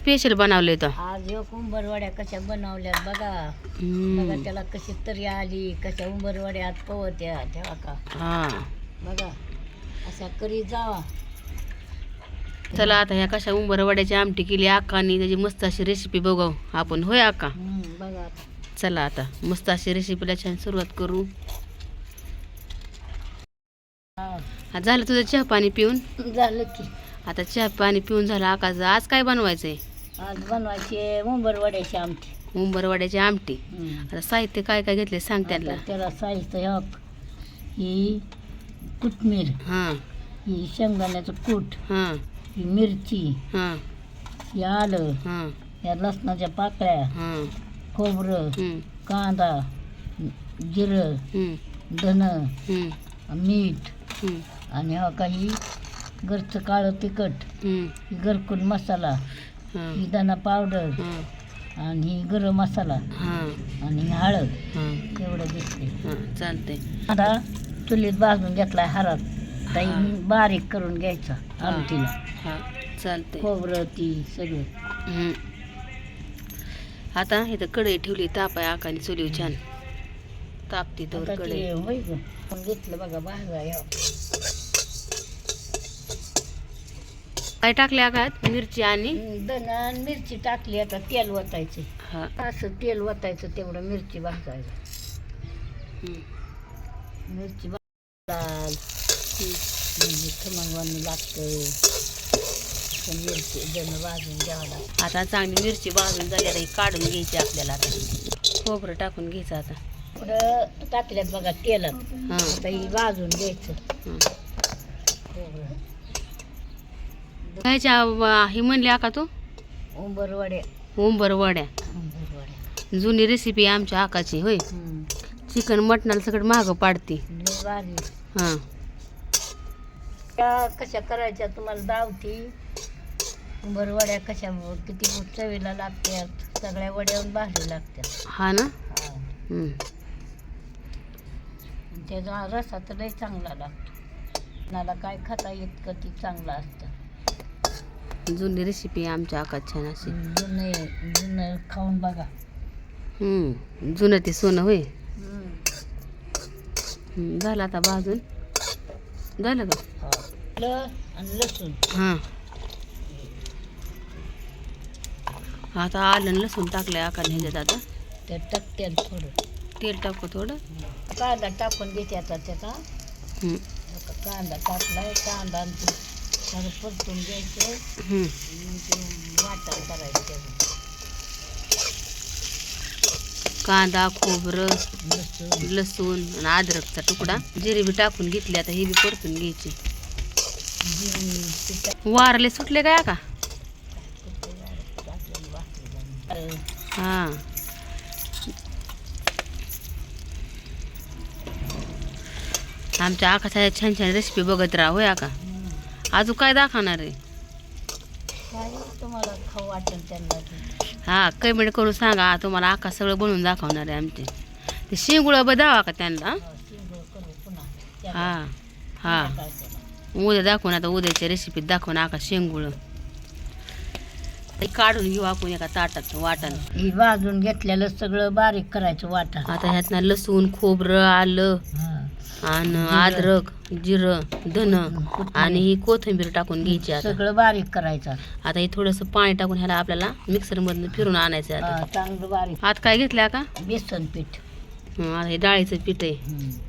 Special बनवले तर आज एक उंबरवड्या कशा बनवल्यात बघा. बघा. त्याला कशी तरी आली कशा उंबरवड्यात पवत्या तेव्हा का? हा. बघा अशा करी जावा. चला आता ह्या कशा उंबर वड्याची आमटी केली अक्कानी त्याची मस्त अशी रेसिपी बघू. आपण होय अक्का हम्म, बघा. आता. चला आता मस्त अशी रेसिपीला छान सुरुवात करू. हा, हा झालं तुझं चहा पाणी पिऊन? झालं की. आता चहा पाणी पिऊन झालं आकाचं. आज काय बनवायचंय? आज बनवायचे उंबरवड्याची आमटी. उंबर वड्याची आमटी. हम्म. आता साहित्य काय काय घेतले सांग त्यांना. आता त्याला साहित्य हक ही कोथमीर हां. ही शेंगदाण्याचं कूट हां. ही मिरची हां. ही आलं हां. या लसणाच्या पाकळ्या हां. खोबरं हम्म, कांदा जिरं हम्म, धन हम्म, मीठ हम्म, आणि हा काही घरचं काळं तिखट हम्म, ही घरकुल मसाला. हां, पावडर आणि ही गरम मसाला हां, आणि हळद हां, एवढं घेतले हां, चालतंय. आता चुलीत भाजून घेतलाय हरात. ताई बारीक करून घ्यायचा आमटीला. हां. चालतंय. खोबरं ती सगळं. आता इथं कढई ठेवली ताप आहे आकाने चुलीव छान. तापती तर कढई. घेतलं बघा भाजा ह्या काय टाकले आकात मिरची आणि? मिरची टाकली आता तेल वतायचे. हा. असं तेल वतायचं तेवढं मिरची भाजायला. मिरची खमंगवानी लागतं. तर मिरची भाजून लागतं. आता चांगली मिरची भाजून झाली आता ही काढून घ्यायची आपल्याला आता. खोबरं टाकून घ्यायचं आता. पुढं टाकल्यात बघा तेलात. हां. आता ही भाजून घ्यायचं. हां. खोबरं. ही म्हणली आका तू? उंबरवड्या. उंबर वड्या उंबरवड्या. जुनी रेसिपी आमच्या आकाची होय. चिकन मटणाला सगळं मागं पाडते. हां. त्या कशा करायच्या तुम्हाला दावती? उंबरवड्या कशा किती चवीला लागतात सगळ्या वड्याहून भारी लागतात हा ना? त्याचा रसा तर लय चांगला लागतो. कोणाला काय खाता येत का ती चांगलं असतं. जुनी रेसिपी आमच्या आकात छान अशी जुनं जुनं खाऊन बघा. हम्म. जुनं ते सोनं होय. हम्म, झालं आता भाजून. झालं का? ल आणि लसूण. हां. आता आलं आणि लसूण टाकलंय आकाने ह्याच्यात आता. त्यात टाकते थोडं. तेल टाकू थोडं. कांदा टाकून घेते आता त्याचा. हम्म, कांदा टाकलाय कांदा आणि ते त्याला परतून घ्यायचं. मग ते वाटण करायचं त्याचं. कांदा खोबरं लसूण आणि अद्रकचा तुकडा जिरे बी टाकून घेतली आता हे बी परतून घ्यायची वारले सुटले काय का. हां आमच्या आकाच्या छान छान रेसिपी बघत राहा होय आका हम्म. अजून काय दाखवणार आहे? काय तुम्हाला खाऊ वाटेल त्यांना ते. हा कमेंट करून सांगा. तुम्हाला आका सगळं बनवून दाखवणार आहे आमचे. ते शेंगुळं बदावा का त्यांना? हो, शिंगोळ करू पुन्हा त्याला हा हा. टाकायचं. उद्या दाखवून आता उद्याच्या रेसिपीत दाखवून आका शेंगुळं. ते काढून घेऊ आपण एका ताटात वाटण. ही भाजून घेतलेलं सगळं बारीक करायचं वाटण. आता ह्यातनं लसूण खोबरं आलं. आणि अद्रक जिरं धन आणि ही कोथिंबीर टाकून घ्यायची आता. सगळं बारीक करायचं. आता हे थोडंसं पाणी टाकून ह्याला आपल्याला मिक्सरमधनं फिरून आणायचं आहे हा, आता चांगलं बारीक. आत काय घेतलं का? बेसन पीठ. हं, आता हे डाळीचं पीठ आहे.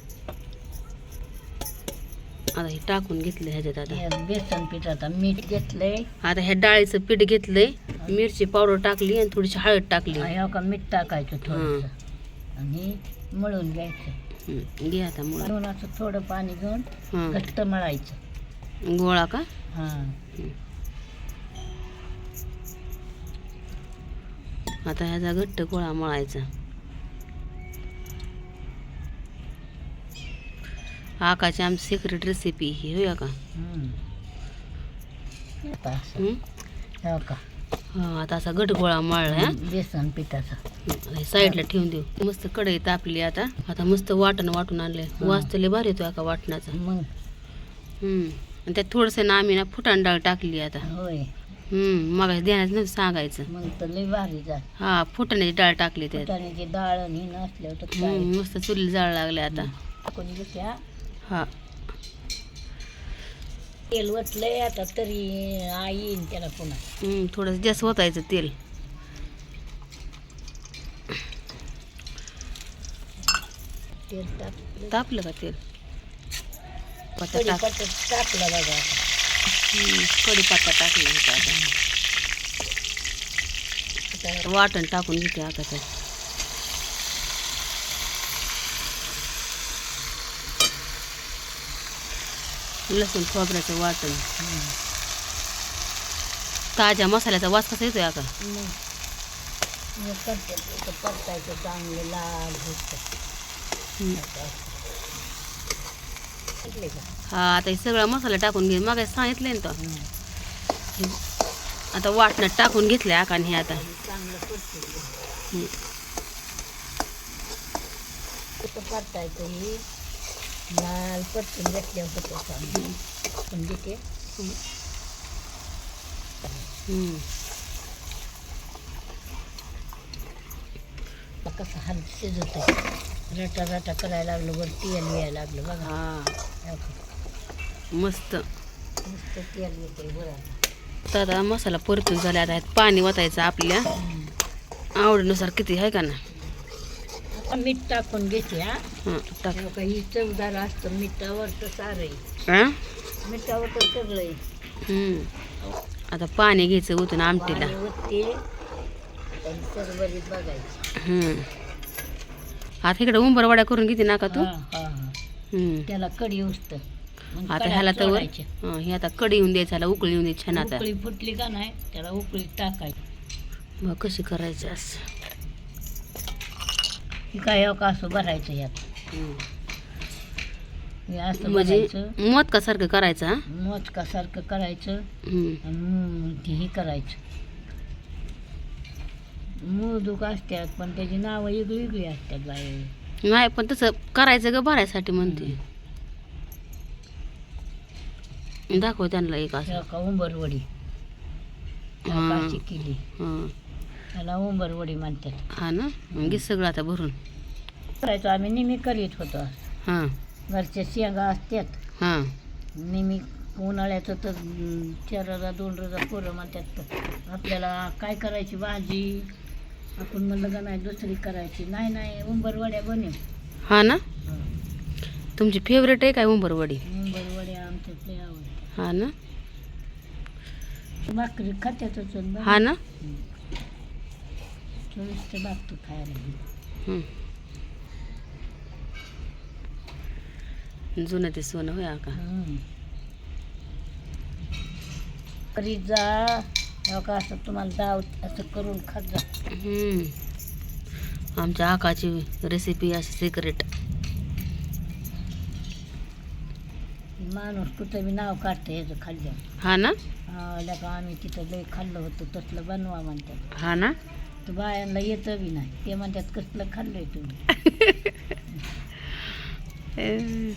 आता हे टाकून घेतलं ह्याच्यात आता. हे बेसन पीठ आता मीठ घेतलंय. आता ह्या डाळीचं पीठ घेतलंय. मिरची पावडर टाकली आणि थोडीशी हळद टाकली. का मीठ टाकायचं आणि मळून घ्यायचं. घे आता मुळा. असं थोडं पाणी घेऊन घट्ट मळायचं. गोळा का? हा. आता ह्याचा घट्ट गोळा मळायचा. आकाची आमची सिक्रेट रेसिपी ही होय का? हं. आता असं. हं? हो का? हा आता असा घट गोळा मळला हा. बेसन पिठाचा. साईडला ठेवून देऊ. मस्त कढई तापली आता. आता मस्त वाटण वाटून तर लय भारी येतो एका वाटणाचा. मग? आणि त्यात थोडंसं ना आम्ही ना फुटाण डाळ टाकली आता. होय. हम्म. मग देण्यात नव्हतं सांगायचं. मग तर लय भारी जा हा फुटाण्याची डाळ टाकली त्यात. फुटाण्याची डाळ आणि मस्त चुली जाळ लागले आता. हा. तेल वतलंय आता तरी आई येईन त्याला पुन्हा. हम्म, थोडंसं जास्त होतायचं तेल. तेल टाकलं तापलं का तेल? पत्ता टाक. टाकला बघा हम्म, कढीपत्ता टाकला होता आता. आता वाटण टाकून घेते आता ते. लसूण खोबऱ्याचं वाटण. ताज्या मसाल्याचा वास कसा येतोय आता परतायचं चांगलं लाल हा आता हे सगळा मसाला टाकून घे. मग सांगितलंय ना. तो. आता वाटणात टाकून घेतलंय आकाने हे आता. चांगलं परतायचं हे. लाल परतून घेतल्यावर होतं पण घेते हम्म. कसं हाल शिजत आहे रटा रटा करायला लागलं वर तेल यायला लागलं बघा. हा. मस्त. नुसतं तेल येते बरं तर आता मसाला परतून झाला आता पाणी वाटायचं आपल्या आवडीनुसार किती आहे का ना मीठ टाकून घेते हा. हां टाक. हे बघा, ही चवदार असतं मिठावर तर सारं आहे हा? मिठावर तर सगळं आहे. आता पाणी घ्यायचं उतून आमटीला. पाणी ओतते आणि बघायचं. आता इकडे उंबरवाड्या करून घेते ना का तू? हा, हा, हा. हम्म. त्याला कडी उचत आता ह्याला तर हे आता कडी येऊन द्यायचं ह्याला उकळी येऊन द्यायची छान आता. उकळी फुटली का नाही त्याला उकळी टाकायची. मग कशी करायची असं. ही काय हो का असं भरायचं यात. हे असं म्हणजे भरायचं. मोदकासारखं करायचं हा? मोचकासारखं करायचं हम्म. आणि मग ते हे करायचं. मोदूक असतात पण त्याची नावं वेगळी वेगळी असतात बाय नाही पण तसं करायचं ग भरायसाठी म्हणते. दाखव त्यांना एक असं. का उंबरवडी? हा. केली? हां. त्याला उंबरवडी म्हणतात. हा ना? मग सगळं आता भरून. करायचो आम्ही नेहमी करीत होतो. हां. घरच्या शेंगा असतात. हां. नेहमी उन्हाळ्याचं तर अं, चाराला दोन रोजा पोरं म्हणतात तर. आपल्याला काय करायची? भाजी. आपण म्हणलं का नाही दुसरी करायची. नाही नाही उंबरवड्या बनव हा ना? तुमची फेवरेट आहे काय उंबरवडी? उंबरवड्या आमच्यात लय आवडतात. हा ना? भाकरी खात्यातच हा ना? चोवीस ते भागतो खायला. जुनं ते सोनं होय का. करीत जा का असं तुम्हाला दाव असं करून खात जा. आमच्या आकाची रेसिपी अशी सिक्रेट माणूस कुठं बी नाव काढतं याचं खाल्लं हा ना आम्ही तिथं लय खाल्लं होतं तसलं बनवा म्हणतात हा ना तर बायांना येतं बी नाही. ते म्हणतात कसलं खाल्लंय तुम्ही?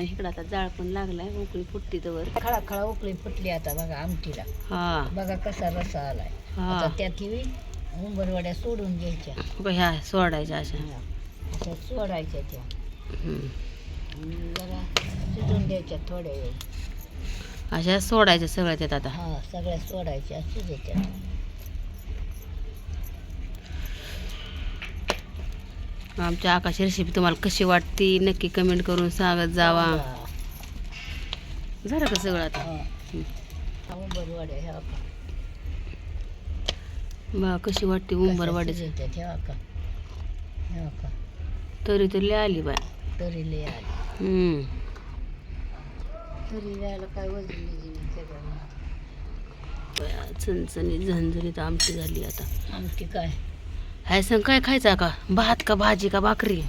इकडं आता जाळ पण लागलाय उकळी फुटती तर खळा खळा उकळी फुटली आता बघा आमटीला. हा. बघा कसा रसा आलाय. हा. त्यात ही उंबरवड्या सोडून घ्यायच्या. बघ ह्या सोडायच्या अशा. हा. अशा सोडायच्या त्या. हम्म. आणि जरा शिजून द्यायच्या थोड्या वेळ. अशा सोडायच्या सगळ्या त्यात आता. हा सगळ्या सोडायच्या शिजायच्या आमच्या आकाशी रेसिपी तुम्हाला कशी वाटती? नक्की कमेंट करून सांगत जावा. झालं का सगळं आता? बा कशी वाटते उंबरवाडीच तरी तर लय आली बाय तरी लय आली. हम्म. तरी यायला काय वजन चणचणीत झणझणीत आमटी झाली आता. आमटी काय? हाय सांग काय खायचा का? भात का भाजी का भाकरी?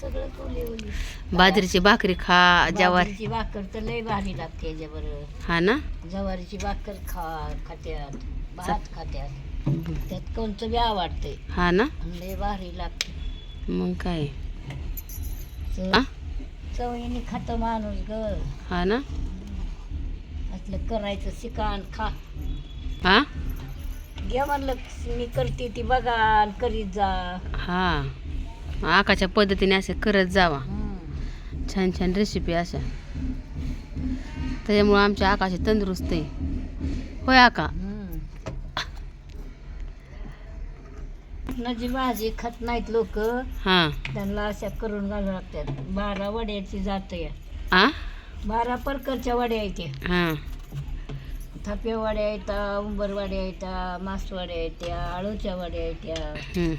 सगळं ओली ओली. बाजरीची भाकरी खा ज्वारी. बाजरीची भाकर तर लय भारी लागते याच्याबरोबर. हा ना? ज्वारीची भाकर खा खात्यात. भात खात्यात. त्यात कोणतं बी आवडते. हा ना? लय भारी लागते. मग काय? आ? चवीने खातो माणूस ग. हा ना? असलं करायचं शिका आणि खा. हा? घ्या म्हणलं मी करते ती बघा आणि करीत जा. हा. आकाच्या पद्धतीने असे करत जावा. छान छान रेसिपी अशा. त्याच्यामुळं आमच्या आकाशी तंदुरुस्त आहे. होय आका? हम्म. जी भाजी खात नाहीत लोक. हां. त्यांना अशा करून घालू लागतात. बारा वड्याची जात या बारा परकरच्या वड्या येते हां थाप्या वड्या येतात उंबर वड्या येतात मास वड्या येत्या आळूच्या वड्या येत्या हम्म.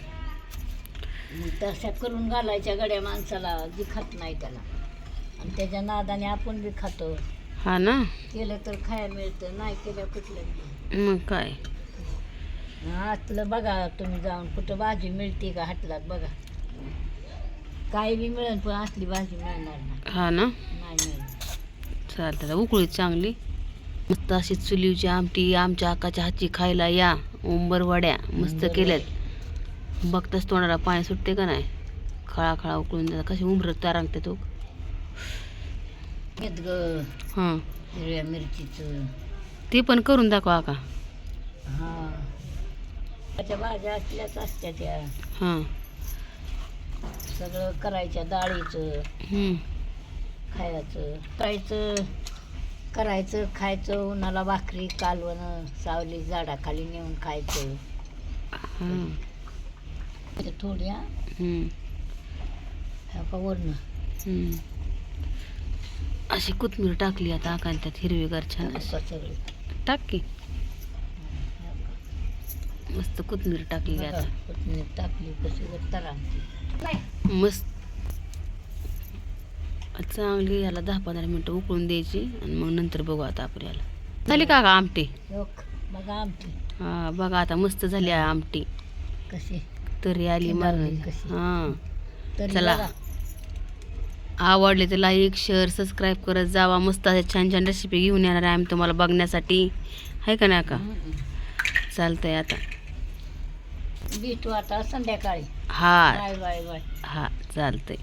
मग तशा करून घालायच्या गड्या माणसाला जी खात नाही त्याला. आणि त्याच्या नादाने आपण बी खातो. हा ना? केलं तर खायला मिळतं नाही केलं कुठलं मग काय? आतलं बघा तुम्ही जाऊन कुठं भाजी मिळते का हाटलात बघा. काय बी मिळेल पण असली भाजी मिळणार नाही. हा ना? नाही मिळेल चालतं उकळीत चांगली. मस्त अशी चुलीवची आमटी आमच्या आकाच्या हातची खायला या. उंबर वड्या मस्त उंबर केल्यात. बघताच तोंडाला पाणी सुटते का नाही? खळा खळा उकळून देतात. कशी उंबरत तारांगते तो. हां. हिरव्या मिरचीचं. ते पण करून दाखवा आका हा. भाज्या असल्याच असत्या त्या. हां. सगळं करायच्या डाळीचं हम्म. खायचं. करायचं खायचं उन्हाला भाकरी कालवण सावली झाडाखाली नेऊन खायचं. हां. ते थोड्या. ह्या का वरनं. अशी कोथमीर टाकली आता आकाने त्यात हिरवीगार छान अशी. का सगळी? टाक की. मस्त कोथमीर टाकली आता. टाकली कशी तरांगती मस्त. चांगली याला दहा पंधरा मिनटं उकळून द्यायची आणि मग नंतर बघू आता आपण याला झाली का आमटी? बघा आमची हा बघा आता मस्त झाली आहे आमटी. कशी? तरी आली कशी. हा. चला. आवडले तर लाईक शेअर सबस्क्राईब करत जावा. मस्त छान छान रेसिपी घेऊन येणार आहे आम्ही तुम्हाला बघण्यासाठी. आहे का नाही का. चालतंय आता. भेटू आता संध्याकाळी. हा. Bye bye bye. हा चालतंय.